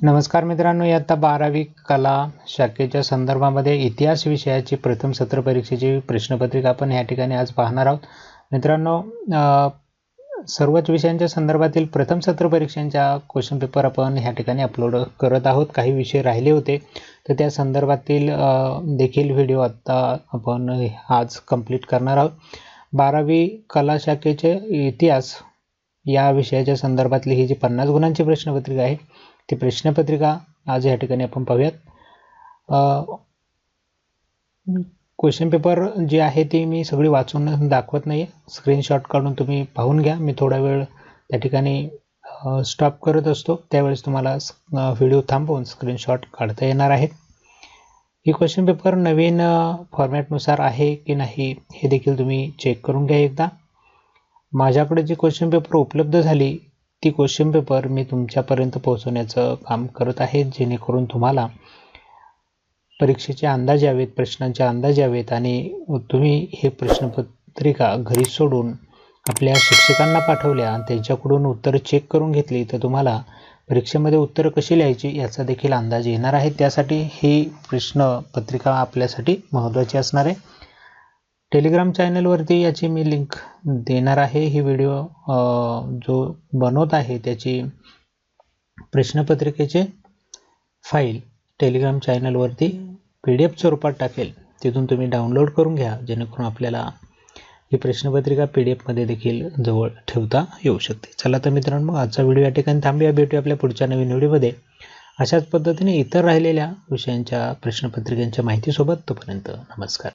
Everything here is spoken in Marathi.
नमस्कार मित्रांनो इयत्ता बारावी कला शाखेच्या संदर्भामध्ये इतिहास विषयाची प्रथम सत्र परीक्षेची प्रश्नपत्रिका आपण या ठिकाणी आज पाहणार आहोत. मित्रांनो सर्वच विषयांच्या संदर्भातील प्रथम सत्र परीक्षांच्या क्वेश्चन पेपर आपण ह्या ठिकाणी अपलोड करत आहोत. काही विषय राहिले होते तर त्या संदर्भातील देखील व्हिडिओ आत्ता आपण आज कंप्लीट करणार आहोत. बारावी कला शाखेचे इतिहास या विषयाच्या संदर्भातली ही जी पन्नास गुणांची प्रश्नपत्रिका आहे ती प्रश्नपत्रिका आज या ठिकाणी आपण पाहूयात. क्वेश्चन पेपर जे आहे ती मी सगळी वाचून दाखवत नाही स्क्रीनशॉट काढून तुम्ही पाहून घ्या. मी थोडा वेळ त्या ठिकाणी स्टॉप करत असतो. त्यावेळेस तुम्हाला व्हिडिओ थांबवून स्क्रीनशॉट काढता येणार आहेत ही क्वेश्चन पेपर नवीन फॉर्मॅटनुसार आहे की नाही हे देखील तुम्ही चेक करून घ्या एकदा. माझ्याकडे जी क्वेश्चन पेपर उपलब्ध झाली ती क्वेश्चन पेपर मी तुमच्यापर्यंत पोहोचवण्याचं काम करत आहे. जेणेकरून तुम्हाला परीक्षेचे अंदाज यावेत प्रश्नांचे अंदाज यावेत आणि तुम्ही हे प्रश्नपत्रिका घरी सोडून आपल्या शिक्षकांना पाठवल्या आणि त्यांच्याकडून उत्तरं चेक करून घेतली तर तुम्हाला परीक्षेमध्ये उत्तरं कशी लिहायची याचा देखील अंदाज येणार आहे. त्यासाठी ही प्रश्नपत्रिका आपल्यासाठी महत्त्वाची असणार आहे. टेलिग्राम चॅनलवरती याची मी लिंक देणार आहे. ही व्हिडिओ जो बनवत आहे त्याची प्रश्नपत्रिकेचे फाईल टेलिग्राम चॅनलवरती पी डी एफ स्वरूपात टाकेल. तिथून तुम्ही डाउनलोड करून घ्या जेणेकरून आपल्याला ही प्रश्नपत्रिका पी डी एफमध्ये देखील जवळ ठेवता येऊ शकते. चला तर मित्रांनो आजचा व्हिडिओ या ठिकाणी थांबूया. भेटूया आपल्या पुढच्या नवीन व्हिडिओमध्ये अशाच पद्धतीने इतर राहिलेल्या विषयांच्या प्रश्नपत्रिकांच्या माहितीसोबत तोपर्यंत नमस्कार.